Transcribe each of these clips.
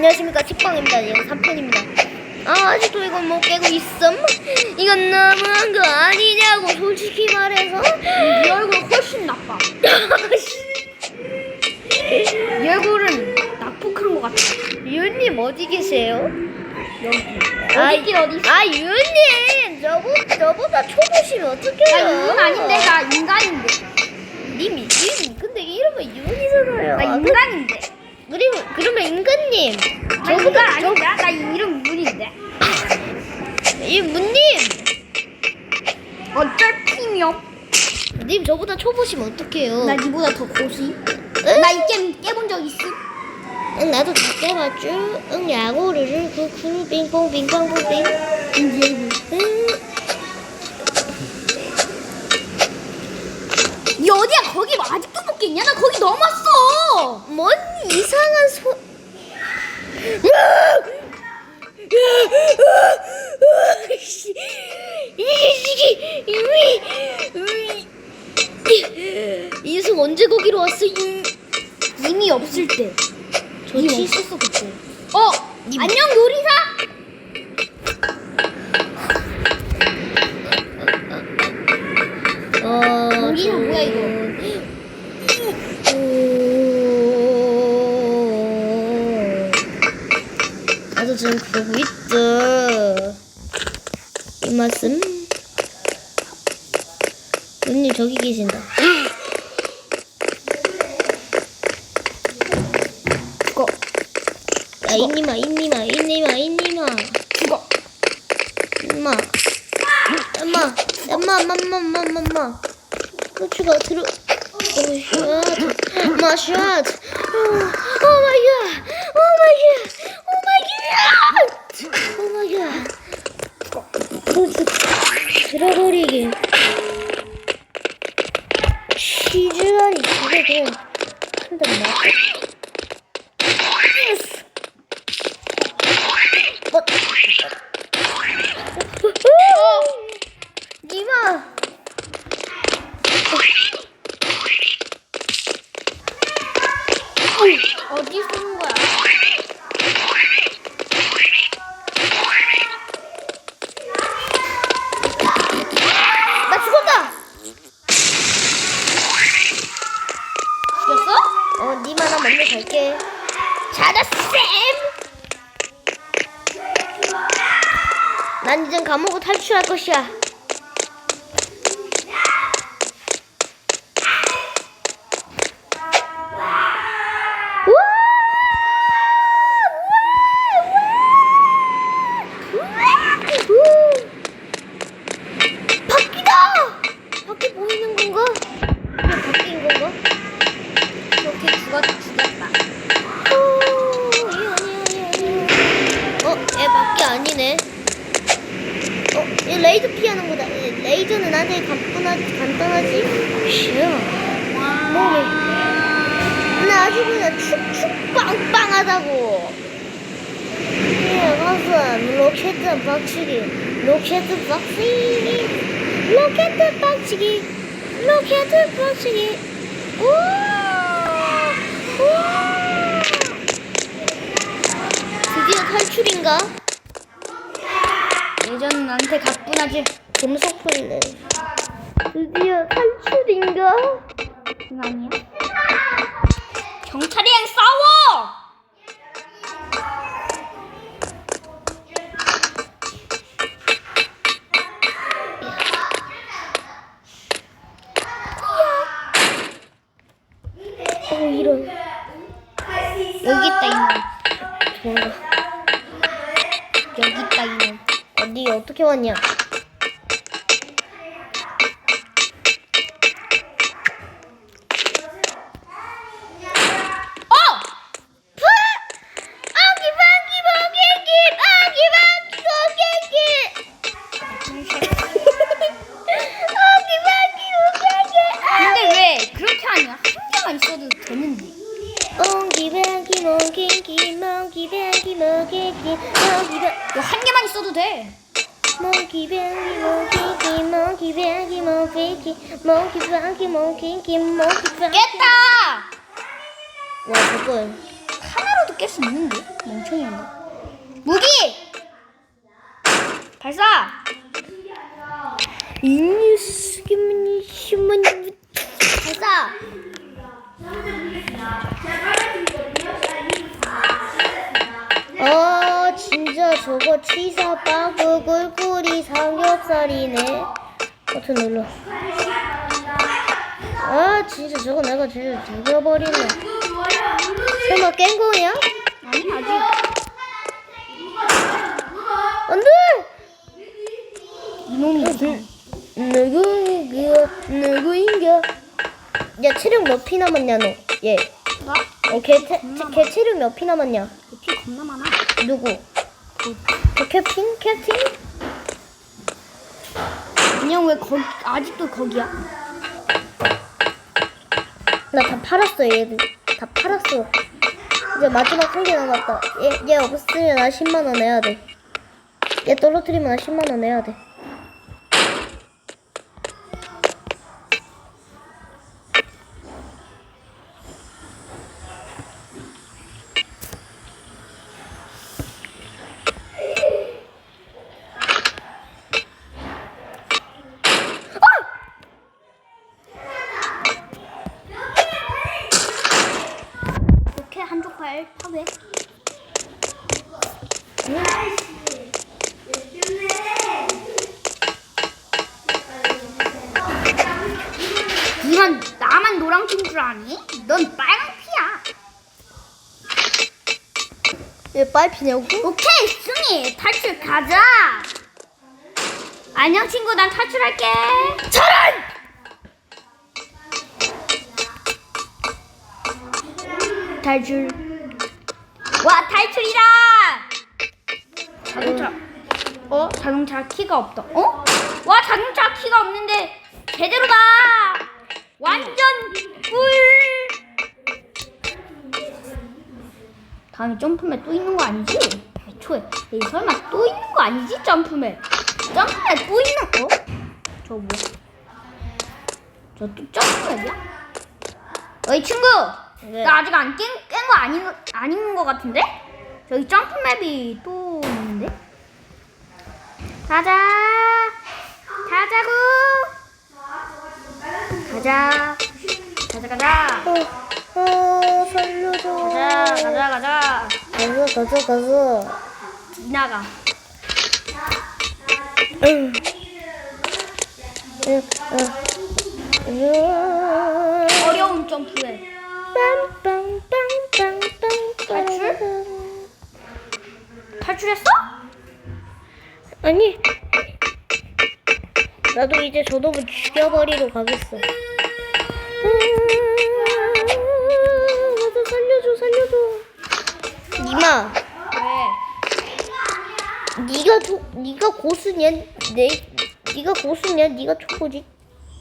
안녕하십니까 책방입니다. 이거 3편입니다. 아 아직도 이걸 못 깨고 있음? 이건 너무한 거 아니냐고 솔직히 말해서 네 얼굴 훨씬 나빠. 네 얼굴은 낙폭한 것 같아. 유님 어디 계세요? 여기. 아, 어디 있긴 어디? 아 유님 저보, 저보다 초보시면 나 어떡해요 인간 아닌데 나 인간인데. 님이 님 근데 이름은 윤이잖아요 나 아, 인간인데. 그, 그러면, 인간 저보다 아닌데. 나 이름 문인데. 이 문님 어쩔 팀이요? 님 저보다 초보시면 어떡해요 나 니보다 더 고수. 응? 나 이 게임 깨본 적 있음? 응 나도 다 깨봤죠 응 야구를 쿠쿠 빙뽕 빙빵뽕 빙이 얼굴. 응. 니 어디야? 거기 아직도 못 깼냐? 나 거기 넘었어. 뭔 이상한 소 이승 언제 거기로 왔어? 이- 이미 없을 때. 저니 치- 없었어 그때. 어. 안녕 요리사. 어, 여기는 저- 뭐야, 이거? 오. 나도 지금 그러고 있어. 이 말씀. 누님 저기 계신다. 죽어. 야, 이님아, 이님아, 이님아, 이님아. 죽어. 엄마. 엄마. 엄마, 엄마, 엄마, 엄마, 엄마, 엄마. 고추가 들어. 오, 마이 갓. 오 마이 갓. 오 마이 갓. 오 마이 갓. 고추 들어버리게. 치즈라니, 집에 그냥 한단 말. 예스. 뭐? 니마. 어디 쏘는 거야? 나 죽었다. 죽였어? 어, 니마 나 먼저 갈게. 자다 쌤. 난 이젠 감옥을 탈 어, 얘 레이드 피하는 거다. 얘 레이드는 아주 간단하지, 간단하지. 쉬어. 몸이. 근데 아주 그냥 축축 빵빵하다고. 얘 가서 로켓 박치기, 로켓 박치기, 로켓 박치기, 로켓 박치기. 우와! 우와! 드디어 탈출인가? 나한테 가뿐하지. 금속풀이네. 드디어 탈출인가? 아니야. 경찰이랑 왔냐? 어! 먹이기 먹이기 먹이기? 한 개만 있어도 되 한 개만 있어도 돼. 먹기방기 먹이기 먹기방기 먹이기 먹기방기 먹이기 먹기방 깼다! 와 저걸 하나로도 깰 수 있는데 멍청이인가? 무기 발사. 인유스기문이 시문이 발사. 진짜 저거 치사 빠그 꿀꿀이 삼겹살이네. 버튼 눌러. 아 진짜 저거 내가 진짜 죽여버리네. 설마 깬 거냐? 아니 아직. 안돼! 이놈이 누구인가 누구인가 야 체력 몇 피 남았냐 너얘 나? 어, 걔, 체, 걔 체력 몇 피 남았냐? 피 겁나 많아. 누구? 그 캡틴? 캡틴? 그냥 왜 거기 아직도 거기야? 나 다 팔았어 얘들 다 팔았어 이제 마지막 한 개 남았다 얘, 얘 없으면 나 10만원 내야 돼얘 떨어뜨리면 나 10만원 내야 돼 이렇게 한쪽 팔 파괴. 니만 나만 노랑 핀줄 아니? 넌 빨강 피야. 얘 빨피냐고? 오케이 승희 탈출 가자. 안녕 친구 난 탈출할게. 저런. 탈출. 와 탈출이다. 자동차. 어 자동차 키가 없다. 어? 와 자동차 키가 없는데 제대로다. 완전 꿀. 다음에 점프맨 또 있는 거 아니지? 애초에 에이, 설마 또 있는 거 아니지? 점프맨 점프맨 또 있는 거? 저 뭐? 저또 점프맨이야? 어이 친구 네. 나 아직 안 깬 거 아닌 거- 아닌 거 같은데? 저기 점프맵이 또 있는데? 가자 가자고 가자 가자 가자 어, 어 살려줘 가자 가자 가자 가서 가서 가서 지나가 응. 응, 응. 응. 어려운 점프에 빰빰빰빰빰 탈출? 탈출했어? 아니 나도 이제 저놈을 죽여버리러 가겠어 아, 나도 살려줘 살려줘 니마 왜? 니가 조, 니가 고수냐 내 니가 고수냐 니가 초보지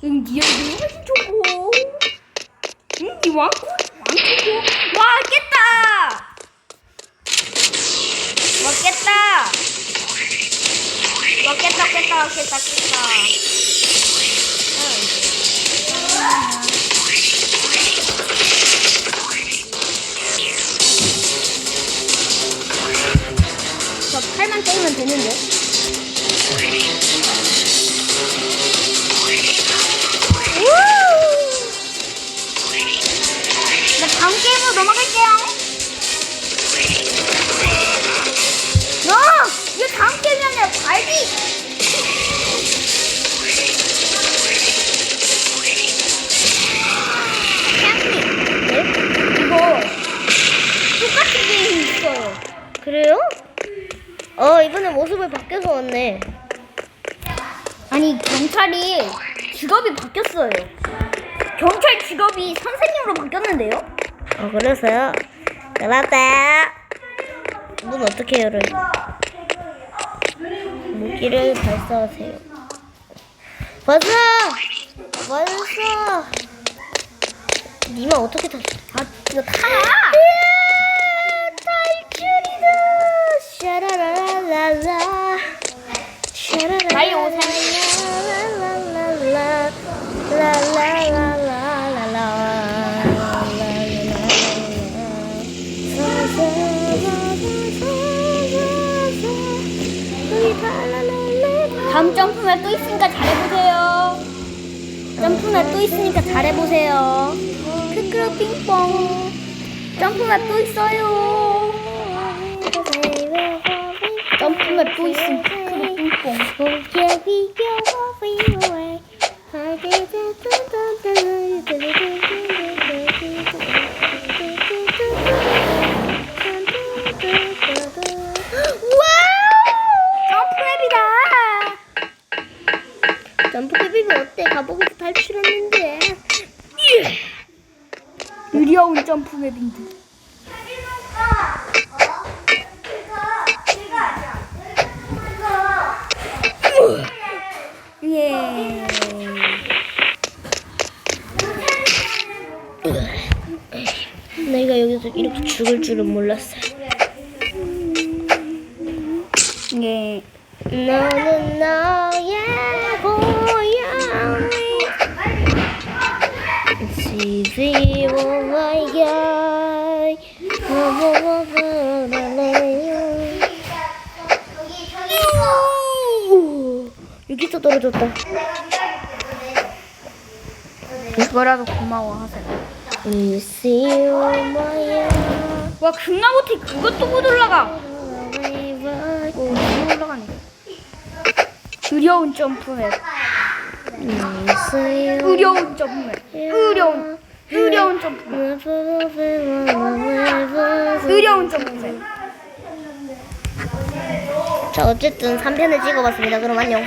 응, 니가 훨씬 좋고. 응, 니 왕코? 왕코고? 와, 깼다! 와, 깼다! 와, 깼다, 깼다, 깼다, 깼다. 저 팔만 떼면 되는데? 그래요? 어 이번에 모습을 바뀌어서 왔네 아니 경찰이 직업이 바뀌었어요. 경찰 직업이 선생님으로 바뀌었는데요? 어 그래서요 그렇다 문 어떻게 열어요 무기를 발사하세요 발사 발사 니마 어떻게 다 아, 이거 타! 샤라라라라 빨리 다음 점프맨 또 있으니까 잘해보세요. 점프맨 또 있으니까 잘해보세요. 크크로 핑퐁. 점프맨 또 있어요. 점프맵 또 있음. 크크로 핑퐁. 점프맵이다. 점프캡이면 어때? 가보고서 탈출했는데. 느려운 점프맵인데. 죽을 줄은 몰랐어. 예. 너는 너의 고향이 집이 오마이갓 여기서 떨어졌다. 그거라도 고마워하세요. You see 오마야 와 금나무티 그것도 못 올라가. 오, 못 올라가네. 느려운 점프맵. 느려운 점프맵. 느려운 느려운 점프맵. 느려운 점프맵. 자 어쨌든 3편을 찍어봤습니다. 그럼 안녕.